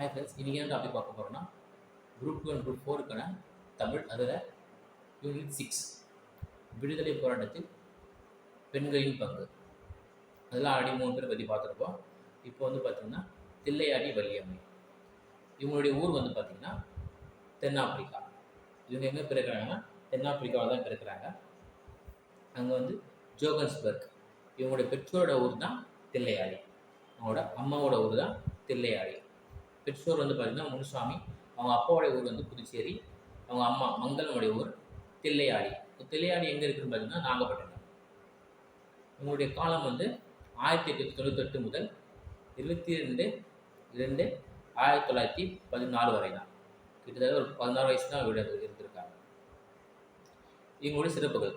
Hi friends இன்றைக்கி என்ன topic பார்க்க போகிறோம்னா குரூப் டூ அண்ட் குரூப் ஃபோருக்கான தமிழ் அதில் யூனிட் சிக்ஸ் விடுதலை போராட்டத்தில் பெண்களின் பங்கு. அதெல்லாம் ஆடி மூணு பேரை பற்றி பார்த்துருப்போம். இப்போ வந்து பார்த்திங்கன்னா தில்லையாடி வள்ளியம்மை. இவங்களுடைய ஊர் வந்து பார்த்திங்கன்னா தென்னாப்பிரிக்கா. இவங்க எங்கே பிறக்கிறாங்கன்னா தென்னாப்பிரிக்காவில் தான் பிறக்கிறாங்க. அங்கே வந்து ஜோகன்ஸ்பர்க் இவங்களுடைய பெற்றோரோட ஊர் தான் தில்லையாடி. அவங்களோட அம்மாவோட ஊர் தான் தில்லையாடி. பெற்றோர் வந்து பார்த்திங்கன்னா முனுசாமி அவங்க அப்பாவுடைய ஊர் வந்து புதுச்சேரி அவங்க அம்மா மங்களனுடைய ஊர் தில்லையாடி. இப்போ தில்லையாடி எங்கே இருக்குதுன்னு பார்த்தீங்கன்னா நாகப்பட்டினம். இவங்களுடைய காலம் வந்து ஆயிரத்தி எட்நூற்றி தொண்ணூத்தெட்டு முதல் இருபத்தி ரெண்டு ரெண்டு ஆயிரத்தி தொள்ளாயிரத்தி பதினாலு வரை தான். கிட்டத்தட்ட ஒரு பதினாறு வயசு தான் விட இருந்திருக்காங்க. இவங்களுடைய சிறப்புகள்.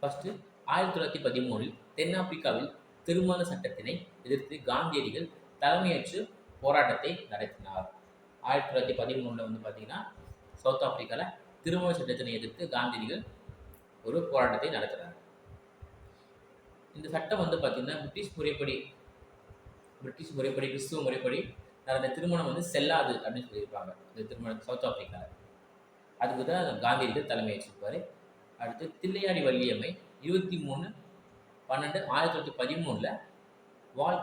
ஃபஸ்ட்டு ஆயிரத்தி தொள்ளாயிரத்தி பதிமூணில் தென்னாப்பிரிக்காவில் திருமண சட்டத்தினை எதிர்த்து காந்தியடிகள் தலைமையேற்று போராட்டத்தை நடத்தினார். ஆயிரத்தி தொள்ளாயிரத்தி பதிமூணில் வந்து பார்த்தீங்கன்னா சவுத் ஆப்பிரிக்காவில் திருமண சட்டத்தினை எதிர்த்து காந்தியடிகள் ஒரு போராட்டத்தை நடத்துகிறார் இந்த சட்டம் வந்து பார்த்திங்கன்னா பிரிட்டிஷ் முறைப்படி பிரிட்டிஷ் முறைப்படி கிறிஸ்துவ முறைப்படி நடந்த திருமணம் வந்து செல்லாது அப்படின்னு சொல்லியிருப்பாங்க. இந்த திருமணம் சவுத் ஆப்பிரிக்காவில் அதுக்கு தான் காந்தியடிகள் தலைமை வச்சிருப்பார் அடுத்து தில்லையாடி வள்ளியம்மை இருபத்தி மூணு பன்னெண்டு ஆயிரத்தி தொள்ளாயிரத்தி பதிமூணில் வால்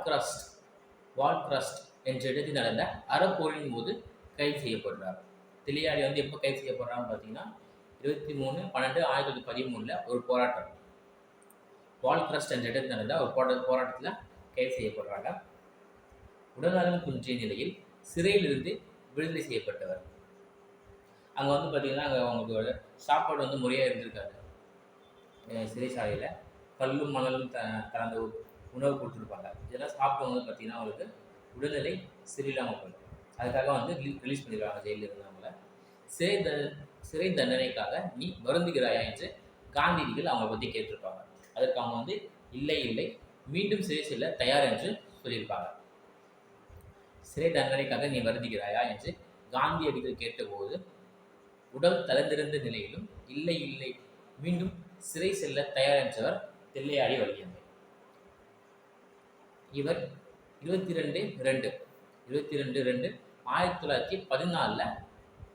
கிராஸ்ட் என்ற இடத்தில் நடந்த அறப்போரின் போது கைது செய்யப்படுறார். தில்லையாடி வந்து எப்போ கைது செய்யப்படுறான்னு பார்த்தீங்கன்னா இருபத்தி மூணு பன்னெண்டு ஆயிரத்தி தொள்ளாயிரத்தி பதிமூணில் ஒரு போராட்டம். வால் கிரஸ்ட் என்ற இடத்தில் நடந்த ஒரு போராட்ட போராட்டத்தில் கைது செய்யப்படுறாங்க. உடல்நலம் குன்றிய நிலையில் சிறையிலிருந்து விடுதலை செய்யப்பட்டவர். அங்கே வந்து பார்த்திங்கன்னா அங்கே அவங்களுக்கு சாப்பாடு வந்து முறையாக இருந்திருக்காரு சிறைச்சாலையில் கல்லும் மணலும் த கலந்த உணவு கொடுத்துருப்பாங்க. இதெல்லாம் சாப்பிட்டவங்க பார்த்தீங்கன்னா அவங்களுக்கு உடல்நிலை சரியில்லாமல் போயிடும் அதுக்காக வந்து ரிலீஸ் பண்ணிடுவாங்க ஜெயிலில் இருந்தவங்கள. சிறை த சிறை தண்டனைக்காக நீ வருந்துகிறாயா என்று காந்திதிகள் அவங்கள பற்றி கேட்டிருப்பாங்க. அதற்கு அவங்க வந்து இல்லை இல்லை மீண்டும் சிறை செல்ல தயார் என்று சொல்லியிருப்பாங்க. சிறை தண்டனைக்காக நீ வருந்துகிறாயா? என்று காந்தியடிகள் கேட்டபோது உடல் தளர்ந்திருந்த நிலையிலும் இல்லை இல்லை மீண்டும் சிறை செல்ல தயார் என்றவர் தில்லையாடி வருகின்றார் இவர் இருபத்தி ரெண்டு ரெண்டு இருபத்தி ரெண்டு ரெண்டு ஆயிரத்தி தொள்ளாயிரத்தி பதினாலில்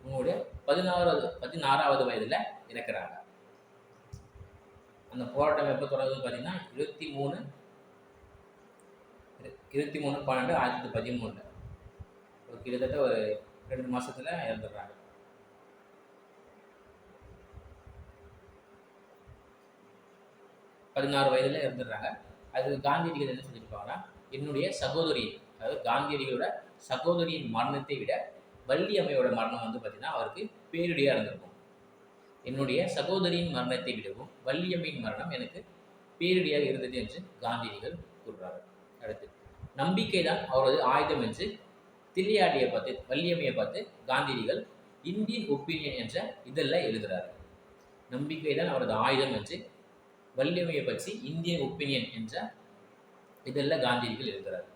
உங்களுடைய பதினாறாவது பதினாறாவது வயதில் இறக்குறாங்க. அந்த போராட்டம் எப்போ தொடங்குதுன்னு பார்த்தீங்கன்னா இருபத்தி மூணு இருபத்தி மூணு பன்னெண்டு ஆயிரத்தி தொள்ளாயிரத்தி பதிமூணில். ஒரு கிட்டத்தட்ட ஒரு ரெண்டு மாசத்துல இறந்துடுறாங்க. பதினாறு வயதில் இறந்துடுறாங்க. அது காந்தியடிகள் என்ன சொல்லியிருப்பாங்கன்னா என்னுடைய சகோதரி அதாவது காந்தியடிகளோட சகோதரியின் மரணத்தை விட வள்ளி அம்மையோட மரணம் வந்து பார்த்திங்கன்னா அவருக்கு பேரிடியாக இருந்திருக்கும். என்னுடைய சகோதரியின் மரணத்தை விடவும் வள்ளியம்மையின் மரணம் எனக்கு பேரிடியாக இருந்தது என்று காந்தியடிகள் கூறுறாரு அடுத்து நம்பிக்கை தான் அவரது ஆயுதம் என்று தில்லையாடியை பார்த்து வள்ளியம்மையை பார்த்து காந்தியடிகள் இந்தியன் ஒப்பீனியன் என்ற இதழில் எழுதுகிறார் நம்பிக்கை தான் அவரது ஆயுதம் என்று வள்ளியம்மையை பற்றி இந்தியன் ஒப்பீனியன் என்ற இதெல்லாம் காந்தியடிகள் எழுதுகிறார்.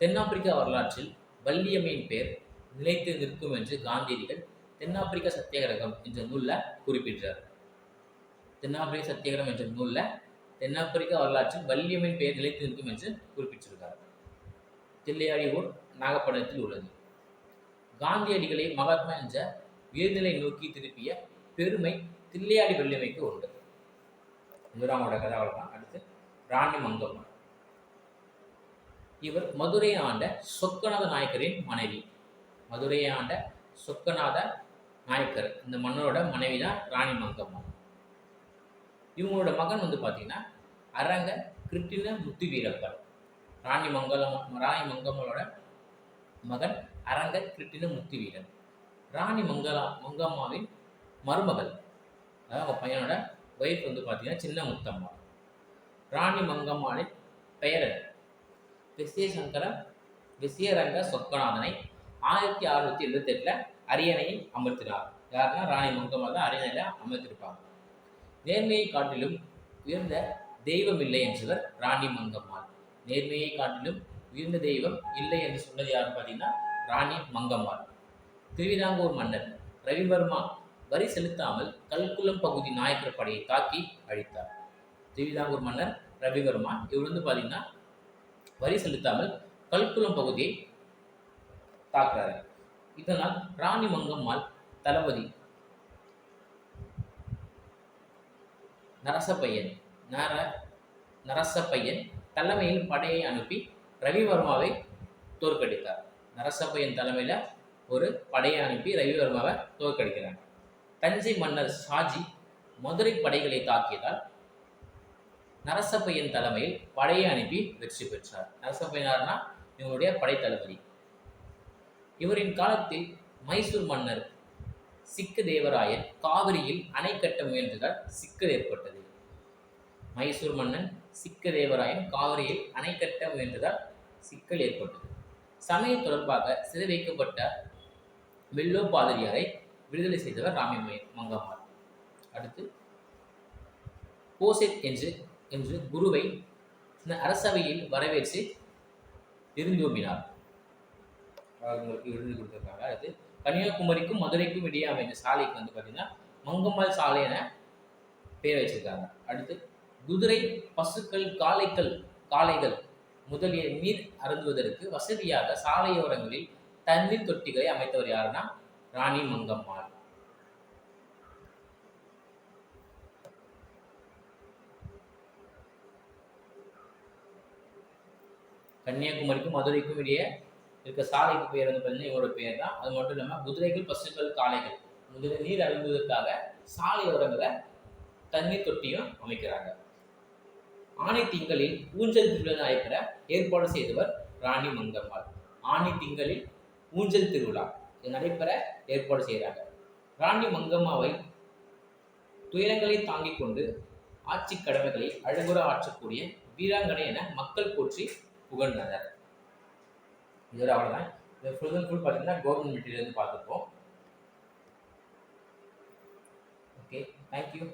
தென்னாப்பிரிக்கா வரலாற்றில் வள்ளியம்மையின் பெயர் நிலைத்து நிற்கும் என்று காந்தியடிகள் தென்னாப்பிரிக்க சத்தியாகிரகம் என்ற நூலில் குறிப்பிட்டார் தென்னாப்பிரிக்க சத்தியாகிரகம் என்ற நூலில் தென்னாப்பிரிக்க வரலாற்றில் வள்ளியம்மையின் பெயர் நிலைத்து நிற்கும் என்று குறிப்பிட்டிருக்கார் தில்லையாடி ஊர் நாகப்பட்டினத்தில் உள்ளது. காந்தியடிகளை மகாத்மா என்ற உயர்நிலை நோக்கி திருப்பிய பெருமை தில்லையாடி வள்ளியமைக்கு உண்டு. இவராமோட கதை அவ்வளோதான் அடுத்து ராணி மங்கம்மா இவர் மதுரை ஆண்ட சொக்கநாத நாயக்கரின் மனைவி. மதுரையை ஆண்ட சொக்கநாத நாயக்கர். இந்த மன்னரோட மனைவி தான் ராணி மங்கம்மா. இவங்களோட மகன் வந்து பார்த்தீங்கன்னா அரங்க கிருட்டின முத்து வீரப்பன் ராணி மங்கலம் ராணி மங்கம்மளோட மகன் அரங்க கிருட்டின முத்து வீரன் ராணி மங்களா மங்கம்மாவின் மருமகள். அதாவது அவங்க பையனோட ஒய்ஃப் வந்து பார்த்தீங்கன்னா சின்ன முத்தம்மா ராணி மங்கம்மாவின் பெயரர் என்ன? விசயசங்கர விசயரங்க சொக்கநாதனை ஆயிரத்தி அறுநூத்தி எழுபத்தெட்டில் அரியணையில் அமர்த்தினார். யாருன்னா ராணி மங்கம்மா தான் அரியணையில் அமர்த்திருப்பாங்க. நேர்மையை காட்டிலும் உயர்ந்த தெய்வம் இல்லை என்றவர் ராணி மங்கம்மாள் நேர்மையை காட்டிலும் உயர்ந்த தெய்வம் இல்லை என்று சொன்னது யாருன்னு பார்த்தீங்கன்னா ராணி மங்கம்மாள் திருவிதாங்கூர் மன்னர் ரவிவர்மா வரி செலுத்தாமல் கல்குளம் பகுதி நாயக்கர் படையை தாக்கி அழித்தார். திருவிதாங்கூர் மன்னர் ரவிவர்மா இவர் வந்து பார்த்தீங்கன்னா வரி செலுத்தாமல் கல்குளம் பகுதியை தாக்குறாரு. இதனால் ராணி மங்கம்மாள் தளபதி நரசப்பையன் நர நரசப்பையன் தலைமையில் படையை அனுப்பி ரவிவர்மாவை தோற்கடித்தார். நரசப்பையன் தலைமையில் ஒரு படையை அனுப்பி ரவிவர்மாவை தோற்கடிக்கிறார். தஞ்சை மன்னர் ஷாஜி மதுரை படைகளை தாக்கியதால் நரசப்பையன் தலைமையில் படையை அனுப்பி வெற்றி பெற்றார். நரசப்பையனார்னா இவருடைய படைத்தளபதி. இவரின் காலத்தில் மைசூர் மன்னர் சிக்க தேவராயன் காவிரியில் அணை கட்ட முயன்றதால் சிக்கல் ஏற்பட்டது. மைசூர் மன்னன் சிக்க தேவராயன் காவிரியில் அணை கட்ட முயன்றதால் சிக்கல் ஏற்பட்டது. சமயம் தொடர்பாக சிறை வைக்கப்பட்ட வெள்ளோ பாதிரியாரை விடுதலை செய்தவர் ராமி மங்கம்மாள் அடுத்து போசெட் என்று என்று குருவை இந்த அரசவையில் வரவேற்று விருந்தோம்பினார். அவங்களுக்கு விருது கொடுத்துருக்காங்க. அடுத்து கன்னியாகுமரிக்கும் மதுரைக்கும் இடையே அமைந்த சாலைக்கு வந்து பார்த்தீங்கன்னா மங்கம்மாள் சாலை என பேர் வச்சிருக்காங்க. அடுத்து குதிரை பசுக்கள் காளைகள் காளைகள் முதலிய நீர் அருந்துவதற்கு வசதியாக சாலையோரங்களில் தண்ணீர் தொட்டிகளை அமைத்தவர் யாருன்னா ராணி மங்கம்மாள். கன்னியாகுமரிக்கும் மதுரைக்கும் இடையே இருக்க சாலைக்கு பெயர் வந்து பார்த்தீங்கன்னா இவரோட பெயர் தான். அது மட்டும் இல்லாமல் குதிரைகள் பசுக்கள் காளைகள் முதலில் நீர் அருந்துவதற்காக சாலையோரங்களை தண்ணீர் தொட்டியும் அமைக்கிறாங்க. ஆணை திங்களில் ஊஞ்சல் திருவிழா நடைபெற ஏற்பாடு செய்தவர் ராணி மங்கம்மாள் ஆணி திங்களில் ஊஞ்சல் திருவிழா. இது நடைபெற ஏற்பாடு செய்கிறாங்க ராணி மங்கம்மாவை துயரங்களை தாங்கிக் கொண்டு ஆட்சி கடமைகளை அழகுற ஆற்றக்கூடிய வீராங்கனை என மக்கள் போற்றி புகழ்ந்தனர். இதோட அவ்வளோதான் இது ஃபுல் அண்ட் ஃபுல் பார்த்தீங்கன்னா கவர்மெண்ட் மெட்டீரியல் பார்த்துருப்போம். Okay thank you